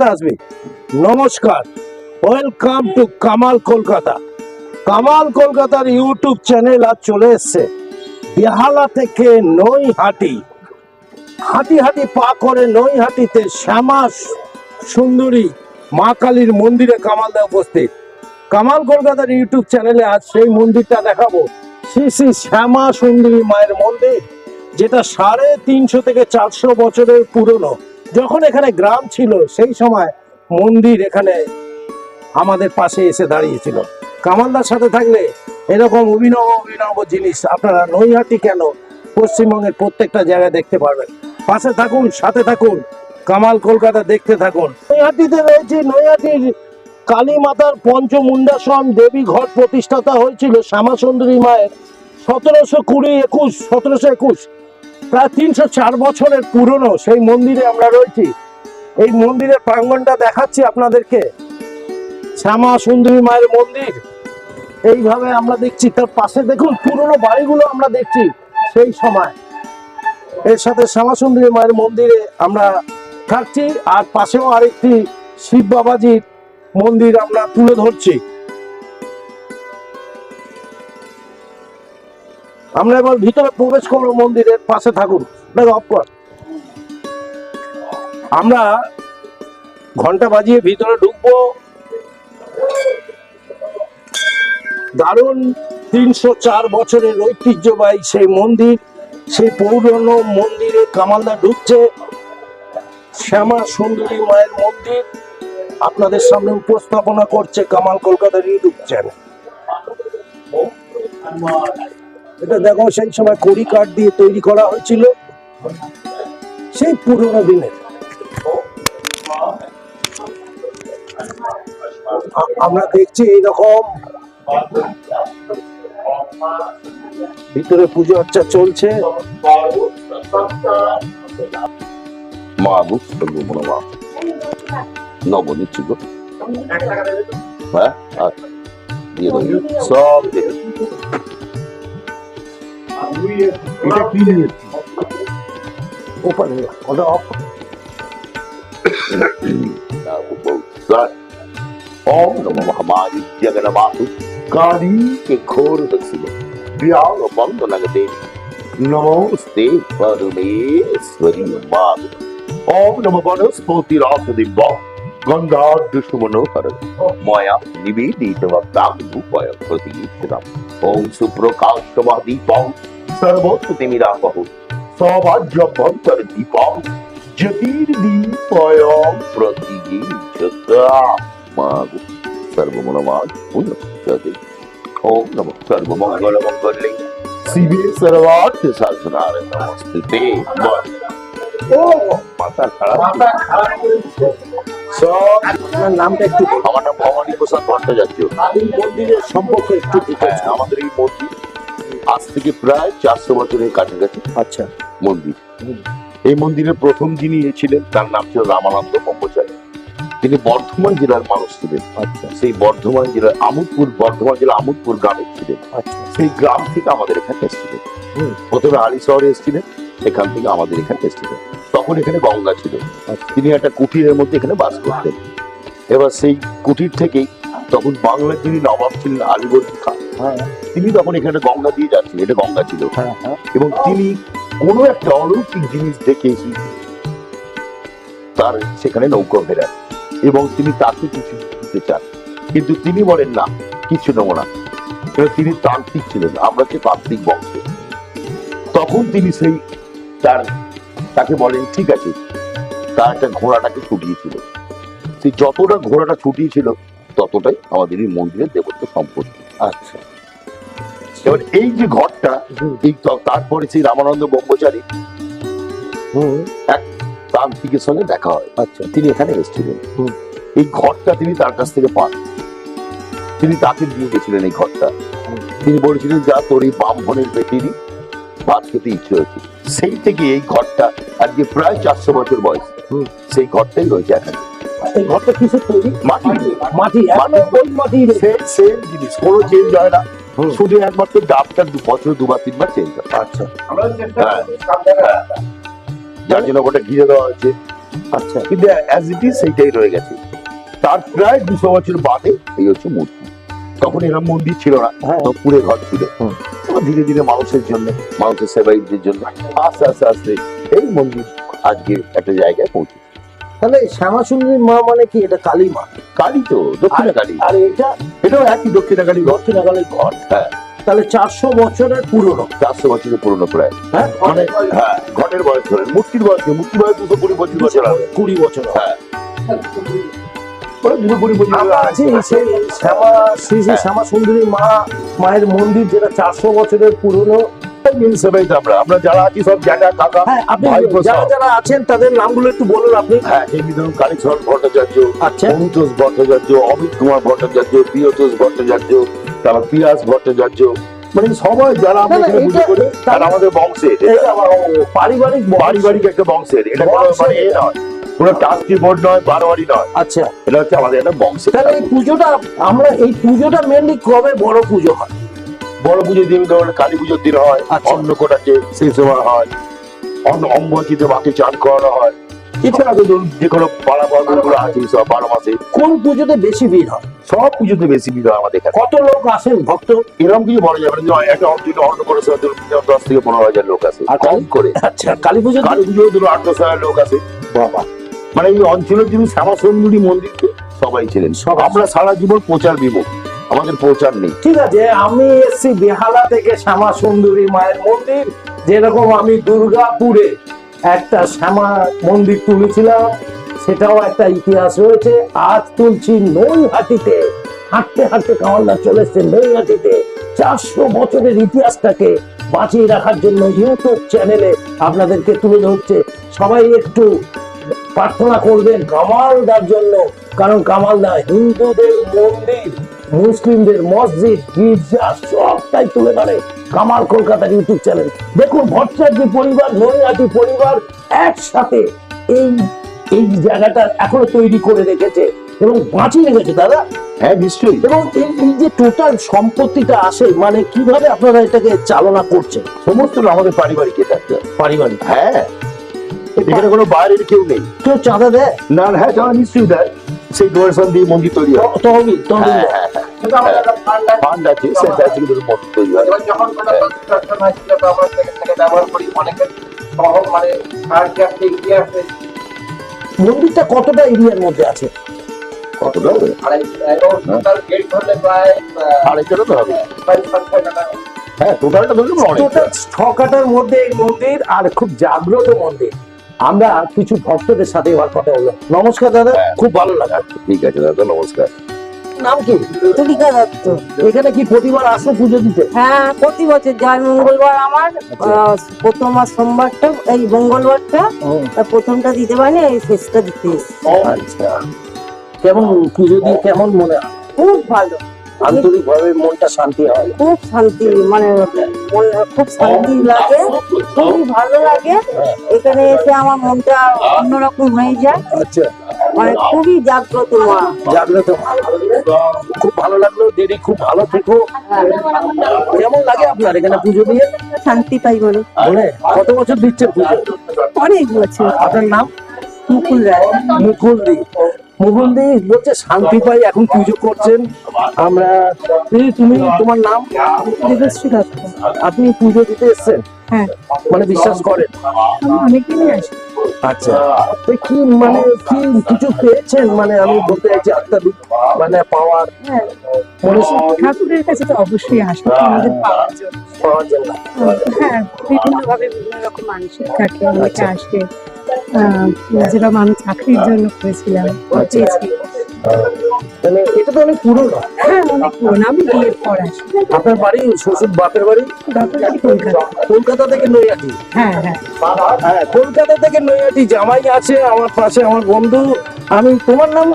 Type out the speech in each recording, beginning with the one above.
কথা আসবে। নমস্কার। ওয়েলকাম টু কামাল কলকাতা কামাল কলকাতার ইউটিউব চ্যানেল আজ চলে এসছে। বেহালা থেকে নৈহাটি। হাঁটি হাঁটি পা করে নৈহাটিতে শ্যামা সুন্দরী মা কালীর মন্দিরে কামালদা উপস্থিত। কামাল কলকাতার ইউটিউব চ্যানেলে আজ সেই মন্দিরটা দেখাবো। শ্রী শ্রী শ্যামা সুন্দরী মায়ের মন্দির, যেটা সাড়ে তিনশো থেকে চারশো বছরের পুরনো। যখন এখানে গ্রাম ছিল, সেই সময় মন্দির এখানে আমাদের পাশে এসে দাঁড়িয়েছিল। কামালদার সাথে থাকলে এরকম অভিনব অভিনব জিনিস আপনারা নৈহাটি কেন পশ্চিমবঙ্গের প্রত্যেকটা জায়গায় দেখতে পারবেন। পাশে থাকুন, সাথে থাকুন, কামাল কলকাতা দেখতে থাকুন। নৈহাটিতে রয়েছে, নৈহাটির কালী মাতার পঞ্চমুন্ডাসন দেবী ঘট প্রতিষ্ঠাতা হয়েছিল শ্যামাসুন্দরী মায়ের সতেরোশো কুড়ি একুশ, সতেরোশো একুশ। প্রায় তিনশো চার বছরের পুরনো সেই মন্দিরে আমরা রয়েছি। এই মন্দিরের প্রাঙ্গণটা দেখাচ্ছি আপনাদেরকে। শ্যামা সুন্দরী মায়ের মন্দির। এইভাবে আমরা দেখছি, তার পাশে দেখুন পুরনো বাড়িগুলো আমরা দেখছি সেই সময়। এর সাথে শ্যামা সুন্দরী মায়ের মন্দিরে আমরা থাকছি, আর পাশেও আরেকটি শিব বাবাজির মন্দির আমরা তুলে ধরছি। আমরা এবার ভিতরে প্রবেশ করব মন্দিরের পাশে থাকুন। আমরা ঘণ্টা বাজিয়ে ভিতরে ঢুকবো। দারুণ তিনশো চার বছরের ঐতিহ্যবাহী সেই মন্দির, সেই পৌরনো মন্দিরে কামালদা ঢুকছে। শ্যামা সুন্দরী মায়ের মন্দির। আপনাদের সামনে উপস্থাপনা করছে কামাল কলকাতার ইউটিউব চ্যানেল। এটা দেখো, সেই সময় কড়ি কাঠ দিয়ে তৈরি করা হয়েছিল। সেই পুরোনো দিনের আমরা দেখছি এইরকম। ভিতরে পুজো আর্চা চলছে। মা হ্যাঁ আচ্ছা। সব We got three minutes. Open here. On the off. ओम नमः हमारी जगनमातु काली के घोर दक्षिण व्याल बंद लगते नमोस्ते परमेश्वरी माग ओम नमः वनस्पति रास दिव्य गंधा दुष्ट मनोहर मया निवेदित वक्तां भूपय प्रतीक्षितम् ओम सुप्रकाशवादी पाऊ সর্বস্তুতিমিরাপহ সবাজ্যভন্তর দীপম জ্যোতির্দীপয়ম প্রতিমাগু সর্বমনোমাগ পুনঃতে ওম নম। সর্বমঙ্গল মঙ্গলে শিবে সর্বার্থ সাধনার নমস্তে ও মাথা খারাপ আপনার নামটা একটু আমার নাম ভবানী প্রসাদ ভট্টাচার্য মন্দিরের সম্পর্কে একটু হ্যাঁ, আমাদের এই মন্দির আজ থেকে প্রায় চারশো বছরের কাছাকাছি। আচ্ছা। মন্দির। এই মন্দিরের প্রথম যিনি ছিলেন তার নাম ছিল রামানন্দ ব্রহ্মচারী তিনি বর্ধমান জেলার মানুষ ছিলেন। আচ্ছা। সেই বর্ধমান জেলার আমোদপুর বর্ধমান জেলার আমোদপুর গ্রামে ছিলেন। আচ্ছা। সেই গ্রাম থেকে আমাদের এখানে এসেছিলেন। প্রথমে আলি শহরে এসেছিলেন এখান থেকে আমাদের এখানে এসেছিলেন। তখন এখানে গঙ্গা ছিল। আচ্ছা। তিনি একটা কুটিরের মধ্যে এখানে বাস করতেন। এবার সেই কুটির থেকেই তখন বাংলার যিনি নবাব ছিলেন আলিবর্দী খান হ্যাঁ। তিনি তখন এখানে গঙ্গা দিয়ে যাচ্ছিলেন এটা গঙ্গা ছিল। হ্যাঁ হ্যাঁ। এবং তিনি কোনো একটা অলৌকিক জিনিস দেখে তার সেখানে নৌকো ফেরান এবং তিনি তাকে কিছু দিতে চান। কিন্তু তিনি বলেন না কিছু নেব না। তিনি তান্ত্রিক ছিলেন আমরা হচ্ছে তান্ত্রিক বংশ। তখন তিনি সেই তার তাকে বলেন ঠিক আছে। তার একটা ঘোড়াটাকে ছুটিয়েছিল। সেই যতটা ঘোড়াটা ছুটিয়েছিল ততটাই আমাদের এই মন্দিরের দেবত্ব সম্পত্তি। আচ্ছা। এবার এই যে ঘরটা এই তারপরে সেই রামানন্দ ব্রহ্মচারী হুম, তান্ত্রিকের সঙ্গে দেখা হয়। আচ্ছা। তিনি এখানে এসেছিলেন। এই ঘরটা তিনি তার কাছ থেকে পান। তিনি তাকে দিয়ে গেছিলেন এই ঘরটা। তিনি বলেছিলেন যা তোর এই ব্রাহ্মণের পেটেরই ভাত খেতে ইচ্ছে হয়েছে। সেই থেকে এই ঘরটা আজকে প্রায় চারশো বছর বয়স। সেই ঘরটাই রয়েছে এখানে। এই ঘরটা কিসের তৈরি? মাটি। মাটি ওই মাটি। সেম সেম জিনিস কোনো চেঞ্জ হয় না। শুধু একমাত্র ডাবটা দু বছর দুবার তিনবার চেঞ্জ হয়। আচ্ছা। হ্যাঁ। যার জন্য ওটা ঘিরে দেওয়া হয়েছে। আচ্ছা। কিন্তু অ্যাজ ইট ইজ সেইটাই রয়ে গেছে। তার প্রায় দুশো বছর বাদে এই হচ্ছে মূর্তি। তখন এরকম মন্দির ছিল না। হ্যাঁ। তো কুড়ে ঘর ছিল। ধীরে ধীরে মানুষের জন্য মানুষের সেবাইটদের জন্য আস্তে আস্তে আস্তে এই মন্দির আজকে একটা জায়গায় পৌঁছে তাহলে শ্যামা সুন্দরী মা মানে কি? এটা কালী মা। কালী তো দক্ষিণা কালী। আর এটা এটাও একই দক্ষিণা কালী ঘর। দক্ষিণাকালের ঘর। হ্যাঁ। তাহলে চারশো বছরের পুরনো। চারশো বছরের পুরনো প্রায়। হ্যাঁ? মানে হ্যাঁ ঘটের বয়স ধরেন। মূর্তির বয়স? মূর্তির বয়স দুশো কুড়ি পঁচিশ বছর হবে। কুড়ি বছর হ্যাঁ। শ্যামা শ্রী হ্যাঁ। শ্যামা সুন্দরী মা মায়ের মন্দির যেটা চারশো বছরের পুরনো। আমরা আমরা যারা আছি সব জ্যাঠা কাকা হ্যাঁ আপনি ভাই যারা যারা আছেন তাদের নামগুলো একটু বলুন আপনি। হ্যাঁ এমনি ধরুন কালীচরণ ভট্টাচার্য আচ্ছা। অমিতোষ ভট্টাচার্য অমিত কুমার ভট্টাচার্য প্রিয়তোষ ভট্টাচার্য তারপর পিয়াস ভট্টাচার্য। মানে সবাই যারা আমরা না, না, এখানে পুজো এটা- করি এটা- তারা আমাদের বংশের এটা এটা আমার পারিবারিক পারিবারিক একটা বংশের এটা কোনো মানে এ নয়। কোনো ট্রাস্টি বোর্ড নয় বারোয়ারি নয়। আচ্ছা। এটা হচ্ছে আমাদের একটা বংশের তাহলে এই পুজোটা আমরা এই পুজোটা মেনলি কবে বড় পুজো হয়? বড় পুজোর দিন ধরুন কালী পুজোর দিন হয় আচ্ছা। অন্নকোটাতে সেই সময় হয় অন্ন অম্বচিতে মাকে চান করানো হয়। এছাড়া তো ধরুন যে কোনো পাড়া পাড়াগুলো আছে সব বারো মাসে। কোন পুজোতে বেশি ভিড় হয়? সব পুজোতে বেশি ভিড় হয় আমাদের এখানে। কত লোক আসেন ভক্ত? এরকম কিছু বলা যাবে না একটা অঞ্চলে অন্য করে সব দশ থেকে পনেরো হাজার লোক আছে আর কম করে। আচ্ছা কালী পুজো কালী পুজো ধরুন আট দশ হাজার লোক আছে বাবা। মানে এই অঞ্চলের যিনি শ্যামা সুন্দরী মন্দিরকে সবাই ছিলেন সব আমরা সারা জীবন প্রচার বিমুখ। আমাদের নেই। ঠিক আছে, আমি এসছি বেহালা থেকে শ্যামা সুন্দরী মায়ের মন্দির, যেরকম আমি দুর্গাপুরে একটা শ্যামা মন্দির তুলেছিলাম, সেটাও একটা ইতিহাস রয়েছে। আজ তুলছি নৈহাটিতে, হাঁটতে হাঁটতে কামালদা চলে এসছে নৈহাটিতে। চারশো বছরের ইতিহাসটাকে বাঁচিয়ে রাখার জন্য ইউটিউব চ্যানেলে আপনাদেরকে তুলে ধরছে। সবাই একটু প্রার্থনা করবেন কামালদার জন্য, কারণ কামালদা হিন্দুদের মন্দির। মুসলিমদের মসজিদ গির্জা সবটাই তুলে ধরে কামাল কলকাতার ইউটিউব চ্যানেল। দেখুন ভট্টাচার্য পরিবার নৈহাটি পরিবার একসাথে এই এই জায়গাটা এখনও তৈরি করে রেখেছে এবং বাঁচিয়ে রেখেছে দাদা। হ্যাঁ নিশ্চয়ই। এবং এই এই যে টোটাল সম্পত্তিটা আসে মানে কীভাবে আপনারা এটাকে চালনা করছেন? সমস্ত আমাদের পারিবারিক এটা। পারিবারিক। হ্যাঁ। এখানে কোনো বাইরের কেউ নেই। কেউ চাঁদা দেয়? না হ্যাঁ যারা নিশ্চয়ই দেয়। সেই ডোনেশন দিয়ে মন্দির তৈরি হয়। তহবিল তহবিল। হ্যাঁ। হ্যাঁ, হ্যাঁ। ফান্ড আছে সেটা থেকে ধরুন মন্দির তৈরি হয়। এবার যখন কোনো কনস্ট্রাকশন হয়েছিল তো আমরা সেখান থেকে ব্যবহার করি অনেকে সহ মানে সাহায্যে এগিয়ে মন্দিরটা কতটা এরিয়ার মধ্যে আছে? কতটা? গেট ধরলে প্রায় আহ, আড়াইটারও তো হবে হ্যাঁ টোটালটা ধরলে অনেক। ছ কাটার মধ্যে এই মন্দির আর খুব জাগ্রত মন্দির। আমরা কিছু ভক্তদের সাথে এবার কথা হলো নমস্কার দাদা হ্যাঁ। খুব ভালো লাগা। ঠিক আছে দাদা নমস্কার। নাম কি? তুলিকা দত্ত। এখানে কি প্রতিবার আসো পুজো দিতে? হ্যাঁ প্রতি বছর জয় মঙ্গলবার আমার প্রথম আর সোমবারটা এই মঙ্গলবারটা প্রথমটা দিতে পারিনি এই শেষটা দিতে আচ্ছা। কেমন পুজো দিয়ে কেমন মনে হয়? খুব ভালো। আন্তরিক ভাবে মনটা শান্তি হয়। খুব শান্তি মানে মনে খুব শান্তি লাগে খুবই ভালো লাগে। এখানে এসে আমার মনটা অন্যরকম হয়ে যায়। আচ্ছা। মানে খুবই জাগ্রত মা জাগ্রত খুব ভালো লাগল দিদি খুব ভালো থেকো। কেমন লাগে আপনার এখানে পুজো দিয়ে? শান্তি পাই বলে। মনে কত বছর দিচ্ছে পুজো? অনেক বছর। আপনার নাম? মুকুল রায়। মুকুলদি মুকুলদি বলছে শান্তি পাই এখন পুজো করছেন? আমরা তুমি তোমার নাম? দত্ত আপনি পুজো দিতে এসেছেন? হ্যাঁ। মানে বিশ্বাস করেন? আমি আসি। আচ্ছা। তো কি মানে কি কিছু পেয়েছেন? মানে আমি বলতে চাইছি মানে পাওয়ার হ্যাঁ। ঠাকুরের কাছে তো অবশ্যই আসবে আমাদের পাওয়ার জন্য। পাওয়ার জন্য। হ্যাঁ বিভিন্ন ভাবে বিভিন্ন রকম মানসিক থাকে অনেকে আচ্ছা। আসে। যেরকম আমি চাকরির জন্য করেছিলাম আচ্ছা। চেয়েছি মানে এটা তো অনেক পুরনো। হ্যাঁ অনেক পুরোনো। আমি আপনার বাড়ি শ্বশুর বাপের বাড়ি? বাপের বাড়ি কলকাতা। কলকাতা থেকে নৈহাটি? হ্যাঁ হ্যাঁ। হ্যাঁ কলকাতা থেকে নৈহাটি। জামাই আছে আমার পাশে আমার বন্ধু। আমি তোমার নাম?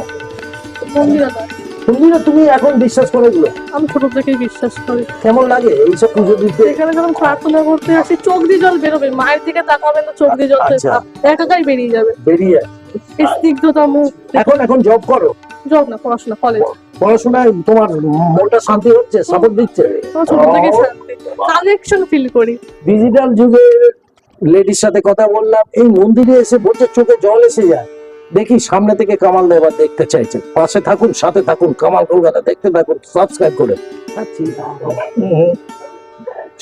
তুমি তুমি এখন বিশ্বাস করে এগুলো? আমি ছোট থেকেই বিশ্বাস করি। কেমন লাগে এইসব পুজো দিতে? এখানে যখন প্রার্থনা করতে আসি চোখ দিয়ে জল বেরোবে। মায়ের দিকে তাকাবেন তো চোখ দিয়ে জল আচ্ছা। একাকাই বেরিয়ে যাবে। বেরিয়ে স্নিগ্ধতা মুখ এখন এখন জব করো। জব না পড়াশোনা কলেজ পড়াশোনায় তোমার মনটা শান্তি হচ্ছে সাপোর্ট দিচ্ছে। ছোট থেকে শান্তি। কানেকশন ফিল করি। ডিজিটাল যুগে লেডির সাথে কথা বললাম এই মন্দিরে এসে বলছে চোখে জল এসে যায়। দেখি সামনে থেকে কামাল দা এবার দেখতে চাইছে। পাশে থাকুন সাথে থাকুন কামাল কলকাতা দেখতে থাকুন সাবস্ক্রাইব করে।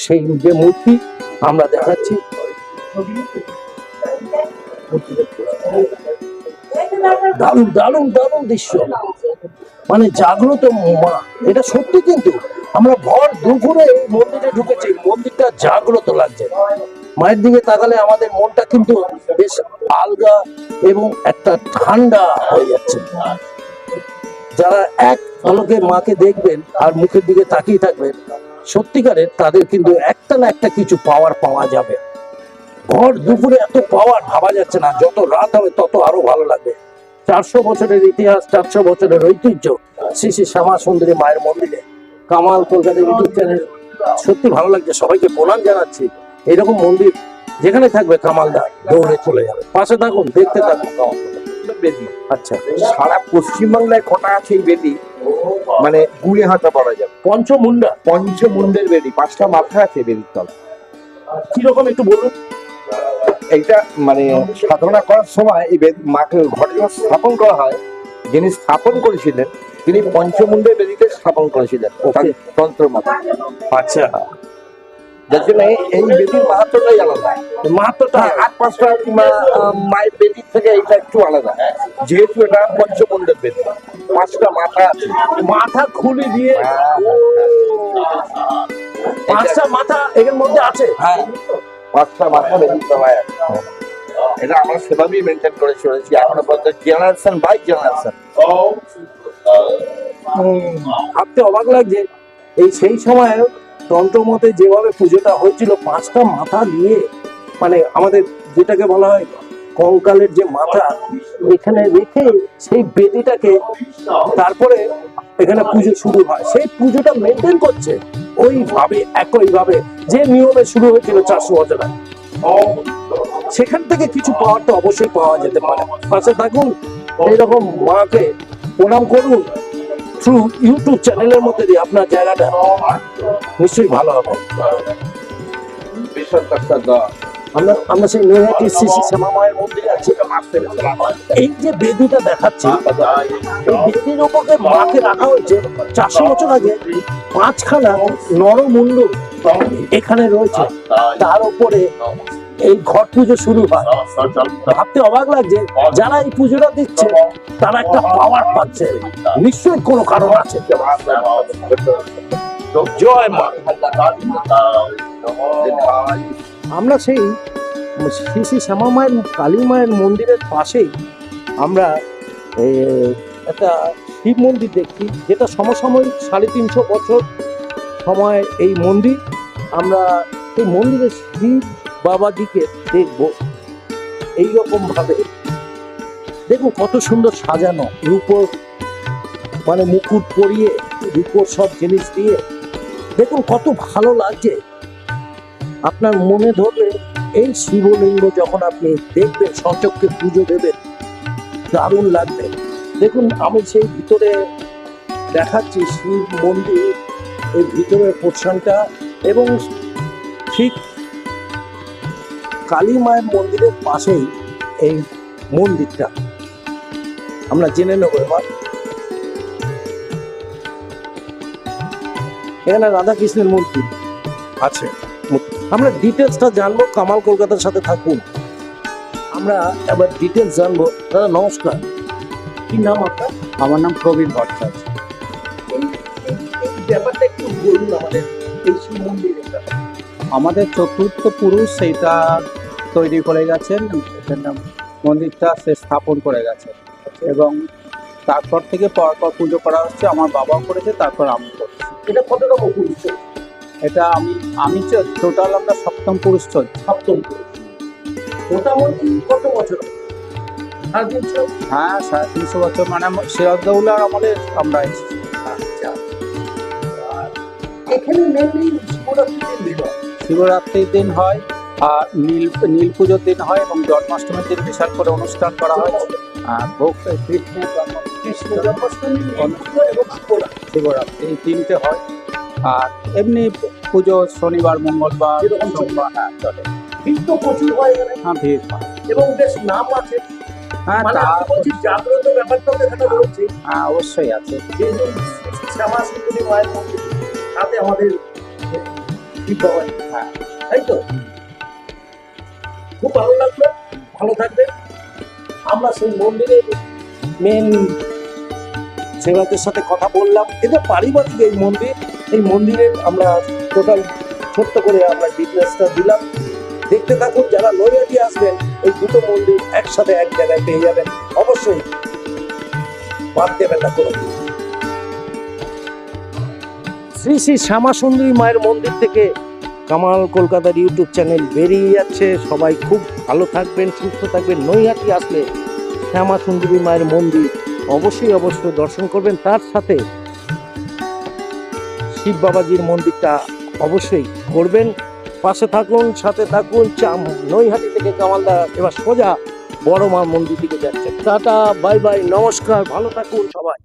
সেই যে মূর্তি আমরা দেখাচ্ছি। দারুণ দারুণ দারুণ দৃশ্য। মানে জাগ্রত মা। এটা সত্যি কিন্তু, আমরা ভর দুপুরে এই মন্দিরে ঢুকেছি, মন্দিরটা জাগ্রত লাগছে। মায়ের দিকে তাকালে আমাদের মনটা কিন্তু বেশ আলগা এবং একটা ঠান্ডা হয়ে যাচ্ছে। যারা এক পলকে মাকে দেখবেন আর মুখের দিকে তাকিয়ে থাকবেন, সত্যিকারের তাদের কিন্তু একটা না একটা কিছু পাওয়ার পাওয়া যাবে। ভর দুপুরে এত পাওয়ার ভাবা যাচ্ছে না, যত রাত হবে তত আরও ভালো লাগবে। চারশো বছরের ইতিহাস চারশো বছরের ঐতিহ্য। শ্রী শ্রী শ্যামা সুন্দরী মায়ের মন্দিরে কামাল কলকাতা ইউটিউব চ্যানেল। সত্যি ভালো লাগছে সবাইকে প্রণাম জানাচ্ছি। এরকম মন্দির যেখানে থাকবে কামালদা দৌড়ে চলে যাবে। পাশে থাকুন দেখতে থাকুন কামাল বেদি আচ্ছা সারা পশ্চিমবাংলায় কটা আছে এই বেদি? মানে গুলে হাঁটা পড়া যাবে। পঞ্চমুন্ডা। পঞ্চমুন্ডের বেদি পাঁচটা মাথা আছে বেদির তলা কীরকম একটু বলুন? এইটা মানে সাধনা করার সময় এই বেদ মাকে ঘরে যখন স্থাপন করা হয় যিনি স্থাপন করেছিলেন তিনি পঞ্চমুন্ডের বেদিতে স্থাপন করেছিলেন তন্ত্র মাতা আচ্ছা। যার জন্য এই বেদির মাহাত্মটাই আলাদা। মাহাত্মটা হ্যাঁ, আর পাঁচটা আহ, মায়ের বেদির থেকে এইটা একটু আলাদা। যেহেতু এটা পঞ্চমুন্ডের বেদি পাঁচটা মাথা মাথা খুলে দিয়ে পাঁচটা মাথা এর মধ্যে আছে? হ্যাঁ। পাঁচটা মাথা বেশি সময় এটা আমরা সেভাবেই মেনটেন করে চলেছি। এখনও পর্যন্ত জেনারেশন বাই জেনারেশন ভাবতে অবাক লাগছে। এই সেই সময় তন্ত্রমতে যেভাবে পুজোটা হয়েছিল, পাঁচটা মাথা নিয়ে মানে আমাদের যেটাকে বলা হয় কঙ্কালের যে মাথা, এখানে রেখে সেই বেদিটাকে তারপরে এখানে পুজো শুরু হয়। সেই পুজোটা মেনটেন করছে ওইভাবে, একইভাবে যে নিয়মে শুরু হয়েছিল চারশো বছর সেখান থেকে কিছু পাওয়ার তো অবশ্যই পাওয়া যেতে পারে। পাশে থাকুন, এইরকম মাকে প্রণাম করুন থ্রু ইউটিউব চ্যানেলের মধ্যে দিয়ে আপনার জায়গাটা নিশ্চয়ই ভালো হবে। কাজটা দেওয়া আমরা আমরা সেই নৈহাটি শ্রী শ্যামা মায়ের মন্দিরে আছি। এই যে বেদিটা দেখাচ্ছি, এই বেদির উপরে মাকে রাখা হয়েছে চারশো বছর আগে পাঁচখানা নরমুণ্ড এখানে রয়েছে। তার উপরে এই ঘট পুজো শুরু হয়। ভাবতে অবাক লাগছে, যারা এই পুজোটা দিচ্ছে, তারা একটা পাওয়ার পাচ্ছে। নিশ্চয়ই কোনো কারণ আছে। জয় মা। আমরা সেই শ্রী শ্রী শ্যামা মায়ের, কালী মায়ের মন্দিরের পাশেই আমরা একটা শিব মন্দির দেখছি, যেটা সমসাময়িক সাড়ে তিনশো বছর সময় এই মন্দির। আমরা এই মন্দিরের শিব বাবাজিকে দেখব এইরকম ভাবে দেখুন কত সুন্দর সাজানো, রূপোর মানে মুকুট পরিয়ে, রূপোর সব জিনিস দিয়ে। দেখুন কত ভালো লাগছে। আপনার মনে ধরবে এই শিবলিঙ্গ যখন আপনি দেখবেন সচককে পুজো দেবেন, দারুণ লাগবে। দেখুন, আমি সেই ভিতরে দেখাচ্ছি শিব মন্দির, এর ভিতরের পোর্শনটা এবং ঠিক কালী মায়ের মন্দিরের পাশেই এই মন্দিরটা। আমরা জেনে নেব এবার। এখানে রাধা কৃষ্ণের মূর্তি আছে। আমরা ডিটেলসটা জানব কামাল কলকাতার সাথে থাকুন। আমরা এবার ডিটেলস জানব। দাদা নমস্কার। কি নাম আপনার? আমার নাম প্রবীণ ভট্টাচার্য। ব্যাপারটা একটু বলুন আমাদের এই শিব মন্দিরের আমাদের চতুর্থ পুরুষ সেইটা তৈরি করে গেছেন মন্দিরটা সে স্থাপন করে গেছেন। এবং তারপর থেকে পরপর পুজো করা হচ্ছে আমার বাবাও করেছে তারপর আমি করছি। এটা কত রকম পুরুষ এটা আমি আমি টোটাল আমরা সপ্তম পুরুষ চলছি। সপ্তম পুরুষ। মোটামুটি কত বছর? হ্যাঁ সাড়ে তিনশো বছর। মানে সিরাজদৌলার আমলে আমরা এসেছি। আচ্ছা। এখানে মেনলি শিবরাত্রির দিন হয়। শিবরাত্রির দিন হয় আর নীল নীল পুজোর দিন হয় এবং জন্মাষ্টমীর দিন বিশাল করে অনুষ্ঠান করা হয়। আর ভোগ কৃষ্ণের জন্ম কৃষ্ণ জন্মাষ্টমী এবং শিবরাত্রি এই তিনটে হয়। আর এমনি পুজো শনিবার মঙ্গলবার যেরকম চলে। সোমবার হ্যাঁ চলে। ভিড় তো প্রচুর হয় এখানে। হ্যাঁ ভিড় হয়। এবং বেশ নাম আছে। হ্যাঁ মানে তা বলছি জাগ্রত ব্যাপারটাও এখানে রয়েছে হ্যাঁ, অবশ্যই আছে। শ্যামা সুন্দরী মায়ের মন্দির তাতে আমাদের হ্যাঁ। তাই তো? খুব ভালো লাগল। ভালো থাকবে আমরা সেই মন্দিরের মেন সেবাদের সাথে কথা বললাম। এটা পারিবারিক এই মন্দির এই মন্দিরের আমরা টোটাল ছোট্ট করে আমরা ডিটেলসটা দিলাম। দেখতে থাকুন, যারা নৈহাটি আসবেন, এই দুটো মন্দির একসাথে এক জায়গায় পেয়ে যাবেন। অবশ্যই বাদ দেবেন না কোনো শ্রী শ্রী শ্যামা সুন্দরী মায়ের মন্দির থেকে কামাল কলকাতার ইউটিউব চ্যানেল বেরিয়ে যাচ্ছে। সবাই খুব ভালো থাকবেন, সুস্থ থাকবেন। নৈহাটি আসলে শ্যামা সুন্দরী মায়ের মন্দির অবশ্যই অবশ্যই দর্শন করবেন। তার সাথে শিব বাবাজির মন্দিরটা অবশ্যই করবেন পাশে থাকুন, সাথে থাকুন, চাম নৈহাটি থেকে কামালদা, এবার সোজা বড় মা মন্দির দিকে যাচ্ছে টাটা, বাই বাই, নমস্কার, ভালো থাকুন সবাই।